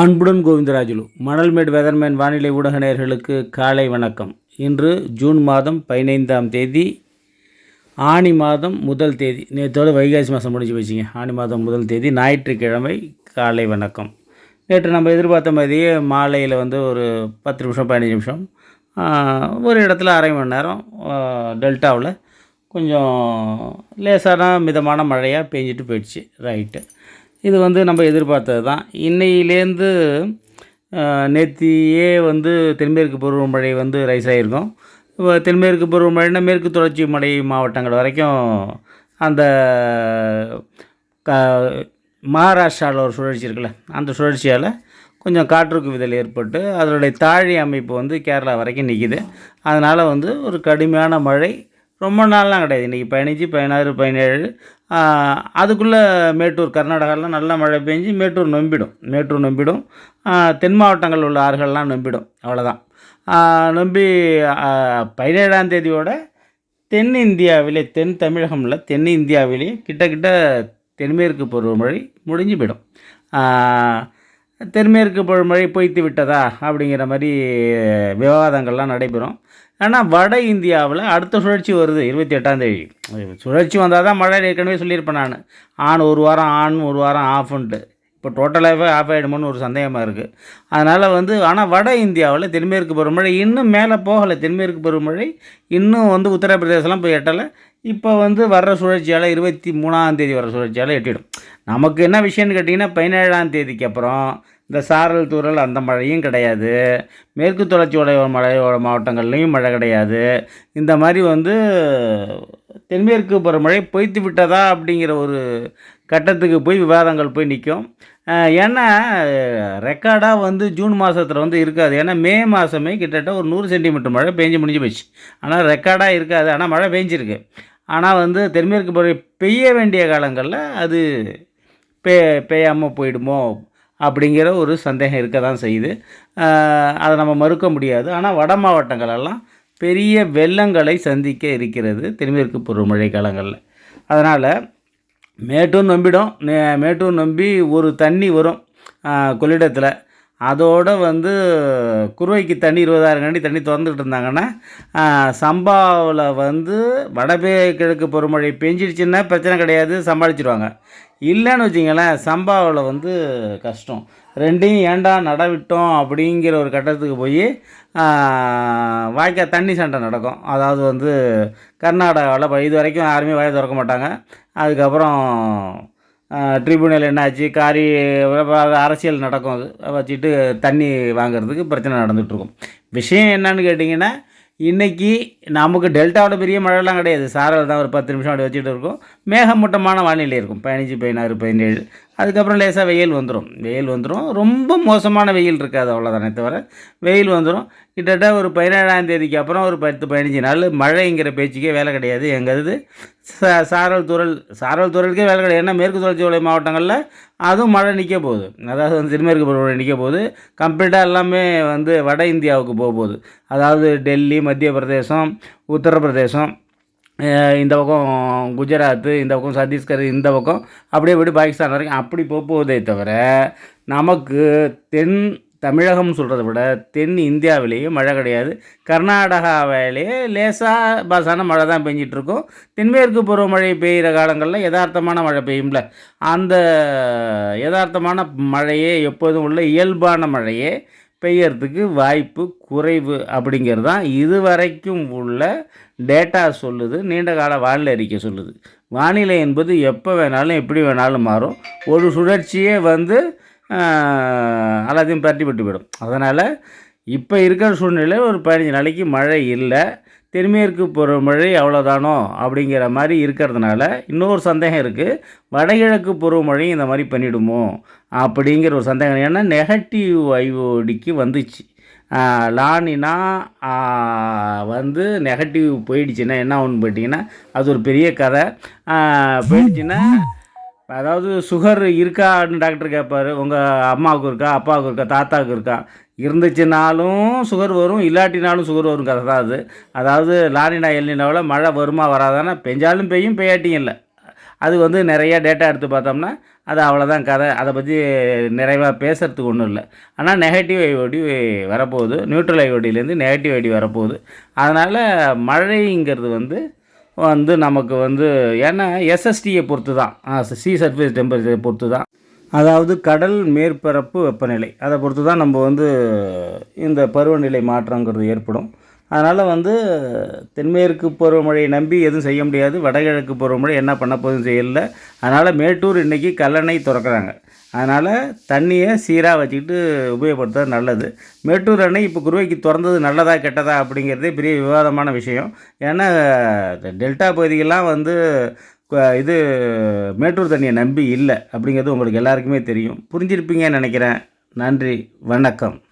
அன்புடன் கோவிந்தராஜுலு மணல்மேடு வெதர்மேன் வானிலை ஊடக நேயர்களுக்கு காலை வணக்கம். இன்று ஜூன் மாதம் பதினைந்தாம் தேதி ஆனி மாதம் முதல் தேதி நேற்றோட வைகாசி மாதம் முடிஞ்சு போச்சுங்க. ஆனி மாதம் முதல் தேதி ஞாயிற்றுக்கிழமை காலை வணக்கம். நேற்று நம்ம எதிர்பார்த்த மாதிரியே மாலையில் வந்து ஒரு பத்து நிமிஷம் பதினஞ்சு நிமிஷம் ஒரு இடத்துல அரை மணி நேரம் டெல்டாவில் கொஞ்சம் லேசான மிதமான மழையாக பெஞ்சிட்டு போயிடுச்சு ரைட்டு. இது வந்து நம்ம எதிர்பார்த்தது தான். இன்னையிலேருந்து நேற்றியே வந்து தென்மேற்கு பருவமழை வந்து ரைஸ் ஆகிருக்கும் இப்போ தென்மேற்கு பருவமழைன்னா மேற்கு தொடர்ச்சி மலை மாவட்டங்கள் வரைக்கும் அந்த க மகாராஷ்டிராவில் ஒரு சுழற்சி இருக்குல்ல அந்த சுழற்சியால் கொஞ்சம் காற்றுக்கு விதல் ஏற்பட்டு அதனுடைய தாழி அமைப்பு வந்து கேரளா வரைக்கும் நிற்கிது அதனால் வந்து ஒரு கடுமையான மழை ரொம்ப நாள்லாம் கிடையாது. இன்றைக்கி பதினஞ்சு பதினாறு பதினேழு. அதுக்குள்ளே மேட்டூர் கர்நாடகாலாம் நல்ல மழை பெஞ்சு மேட்டூர் நொம்பிடும். மேட்டூர் நொம்பிடும். தென் மாவட்டங்களில் உள்ள ஆறுகள்லாம் நொம்பிடும். அவ்வளோதான் நொம்பி பதினேழாம் தேதியோட தென்னிந்தியாவிலே தென் தமிழகம்ல தென்னிந்தியாவிலே கிட்டக்கிட்ட தென்மேற்கு பருவமழை முடிஞ்சு போயிடும். தென்மேற்கு பருவமழை பொய்த்து விட்டதா அப்படிங்கிற மாதிரி விவாதங்கள்லாம் நடைபெறும். ஆனால் வட இந்தியாவில் அடுத்த சுழற்சி வருது இருபத்தி எட்டாம் தேதி. சுழற்சி வந்தால் தான் மழை ஏற்கனவே சொல்லியிருப்பேன் நான். ஆன் ஒரு வாரம் ஆன் ஒரு வாரம் ஆஃப்ன்ட்டு இப்போ டோட்டலாகவே ஆஃப் ஆகிடுமோன்னு ஒரு சந்தேகமாக இருக்குது அதனால் வந்து ஆனால் வட இந்தியாவில் தென்மேற்கு பருவமழை இன்னும் மேலே போகலை. தென்மேற்கு பருவமழை இன்னும் வந்து உத்தரப்பிரதேசலாம் போய் எட்டலை. இப்போ வந்து வர்ற சுழற்சியால் இருபத்தி மூணாம் தேதி வர சுழற்சியால் எட்டிடும். நமக்கு என்ன விஷயம்னு கேட்டிங்கன்னா பதினேழாம் தேதிக்கு அப்புறம் இந்த சாரல் தூறல் அந்த மழையும் கிடையாது. மேற்கு தொடர்ச்சி உடைய மலையோட மாவட்டங்கள்லேயும் மழை கிடையாது. இந்த மாதிரி வந்து தென்மேற்கு பருவமழை பொய்த்து விட்டதா அப்படிங்கிற ஒரு கட்டத்துக்கு போய் விவாதங்கள் போய் நிற்கும் ஏன்னா ரெக்கார்டாக வந்து ஜூன் மாதத்தில் வந்து இருக்காது. ஏன்னா மே மாதமே கிட்டத்தட்ட ஒரு நூறு சென்டிமீட்டர் மழை பெஞ்சு முடிஞ்சு போச்சு. ஆனால் ரெக்கார்டாக இருக்காது. ஆனால் மழை பெஞ்சிருக்கு. ஆனால் வந்து தென்மேற்கு பருவ பெய்ய வேண்டிய காலங்களில் அது பெ பெய்யாமல் போயிடுமோ அப்படிங்கிற ஒரு சந்தேகம் இருக்க தான் செய்யுது அதை நம்ம மறுக்க முடியாது. ஆனால் வட மாவட்டங்களெல்லாம் பெரிய வெள்ளங்களை சந்திக்க இருக்கிறது தென்மேற்கு பருவமழை காலங்களில். அதனால் மேட்டூர் நம்பிடும். மேட்டூர் நம்பி ஒரு தண்ணி வரும் கொள்ளிடத்தில். அதோட வந்து குருவைக்கு தண்ணி இருபதாயிரம் கண்டி தண்ணி திறந்துக்கிட்டு இருந்தாங்கன்னா சம்பாவில் வந்து வடபே கிழக்கு பருவமழை பெஞ்சிடுச்சுன்னா பிரச்சனை கிடையாது சமாளிச்சிருவாங்க. இல்லைன்னு வச்சிங்களேன் சம்பாவில் வந்து கஷ்டம். ரெண்டையும் ஏண்டா நடவிட்டோம் அப்படிங்கிற ஒரு கட்டத்துக்கு போய் வாய்க்கால் தண்ணி சண்டை நடக்கும். அதாவது வந்து கர்நாடகாவில் இப்போ இது வரைக்கும் யாருமே வாயை திறக்க மாட்டாங்க. அதுக்கப்புறம் ட்ரிபியூனல் என்னாச்சு காரி அரசியல் நடக்கும் அது. வச்சுட்டு தண்ணி வாங்குறதுக்கு பிரச்சனை நடந்துகிட்ருக்கும். விஷயம் என்னன்னு கேட்டிங்கன்னா இன்றைக்கி நமக்கு டெல்டாவில் பெரிய மழைலாம் கிடையாது. சாரல் தான் ஒரு பத்து நிமிஷம் அப்படி வச்சுட்டு இருக்கோம். மேகமூட்டமான வானிலை இருக்கும். பதினஞ்சு பதினாறு பதினேழு. அதுக்கப்புறம் லேசாக வெயில் வந்துடும் வெயில் வந்துடும் ரொம்ப மோசமான வெயில் இருக்காது அவ்வளோதானே தவிர வெயில் வந்துடும் கிட்டத்தட்ட ஒரு பதினேழாம் தேதிக்கு அப்புறம் ஒரு பத்து பதினஞ்சு நாள் மழைங்கிற பேச்சுக்கே வேலை கிடையாது. எங்கிறது சா சாரல் துறல் சாரல் துறலுக்கே வேலை கிடையாது. ஏன்னா மேற்கு தொடர்ச்சி மலை மாவட்டங்களில் அதுவும் மழை நிற்க போகுது. அதாவது வந்து தென்மேற்கு பருவமழை நிற்க போகுது. கம்ப்ளீட்டாக எல்லாமே வந்து வட இந்தியாவுக்கு போக போகுது. அதாவது டெல்லி மத்திய பிரதேசம் உத்தரப்பிரதேசம் இந்த பக்கம் குஜராத்து இந்த பக்கம் சத்தீஸ்கர் இந்த பக்கம் அப்படியே விட்டு பாகிஸ்தான் வரைக்கும் அப்படி போகுதே தவிர நமக்கு தென் தமிழகம் சொல்கிறத விட தென் இந்தியாவிலேயே மழை கிடையாது. கர்நாடகாவிலேயே லேசாக பாசான மழை தான் பெஞ்சிட்டு தென்மேற்கு பருவமழை பெய்கிற காலங்களில் யதார்த்தமான மழை பெய்யும்ல. அந்த யதார்த்தமான மழையே எப்போதும் உள்ள இயல்பான மழையே பெய்யறதுக்கு வாய்ப்பு குறைவு அப்படிங்கிறது தான் இதுவரைக்கும் உள்ள டேட்டா சொல்லுது. நீண்ட கால வானிலை அறிக்கை சொல்லுது. வானிலை என்பது எப்போ வேணாலும் எப்படி வேணாலும் மாறும். ஒரு சுழற்சியே வந்து எல்லாத்தையும் பரட்டி விட்டு போயிடும். அதனால் இப்போ இருக்கிற சூழ்நிலையில் ஒரு பதினஞ்சு நாளைக்கு மழை இல்லை. தென்மேற்கு பருவமழை அவ்வளோதானோ அப்படிங்கிற மாதிரி இருக்கிறதுனால இன்னொரு சந்தேகம் இருக்குது வடகிழக்கு பருவமழையும் இந்த மாதிரி பண்ணிவிடுமோ அப்படிங்கிற ஒரு சந்தேகம். ஏன்னா நெகட்டிவ் ஐஓடிக்கு வந்துச்சு. லானினா வந்து நெகட்டிவ் போயிடுச்சுன்னா என்ன ஒன்று போயிட்டிங்கன்னா அது ஒரு பெரிய கதை. போயிடுச்சுன்னா அதாவது சுகர் இருக்கான்னு டாக்டர் கேட்பாரு. உங்கள் அம்மாவுக்கு இருக்கா அப்பாவுக்கு இருக்கா தாத்தாவுக்கு இருக்கா? இருந்துச்சுனாலும் சுகர் வரும் இல்லாட்டினாலும் சுகர் வரும் கதை தான் அது. அதாவது லானினா எல்லினாவில் மழை வருமா வராதானா பெஞ்சாலும் பெய்யும் பெய்யாட்டியும் இல்லை. அது வந்து நிறையா டேட்டா எடுத்து பார்த்தோம்னா அது அவ்வளோதான் கதை. அதை பற்றி நிறைவாக பேசுகிறதுக்கு ஒன்றும் இல்லை. ஆனால் நெகட்டிவ் ஐஓடி வரப்போகுது. நியூட்ரல் ஐஓடியிலேருந்து நெகட்டிவ் ஐடி வரப்போகுது. அதனால் மழைங்கிறது வந்து வந்து நமக்கு வந்து ஏன்னா எஸ்எஸ்டியை பொறுத்து தான் சி சர்ஃபேஸ் டெம்பரேச்சரை பொறுத்து தான் அதாவது கடல் மேற்பரப்பு வெப்பநிலை. அதை பொறுத்து தான் நம்ம வந்து இந்த பருவநிலை மாற்றங்கிறது ஏற்படும். அதனால் வந்து தென்மேற்கு பருவமழையை நம்பி எதுவும் செய்ய முடியாது. வடகிழக்கு பருவமழை என்ன பண்ண போதும் செய்யல. அதனால் மேட்டூர் இன்றைக்கி கல்லணை திறக்கிறாங்க. அதனால் தண்ணியை சீராக வச்சுக்கிட்டு உபயோகப்படுத்துறது நல்லது. மேட்டூர் அணை இப்போ குருவைக்கு திறந்தது நல்லதா கெட்டதா அப்படிங்கிறதே பெரிய விவாதமான விஷயம். ஏன்னா டெல்டா பகுதிகள்லாம் வந்து இது மேட்டூர் தண்ணியை நம்பி இல்லை அப்படிங்கிறது உங்களுக்கு எல்லாருக்குமே தெரியும். புரிஞ்சிருப்பீங்கன்னு நினைக்கிறேன். நன்றி. வணக்கம்.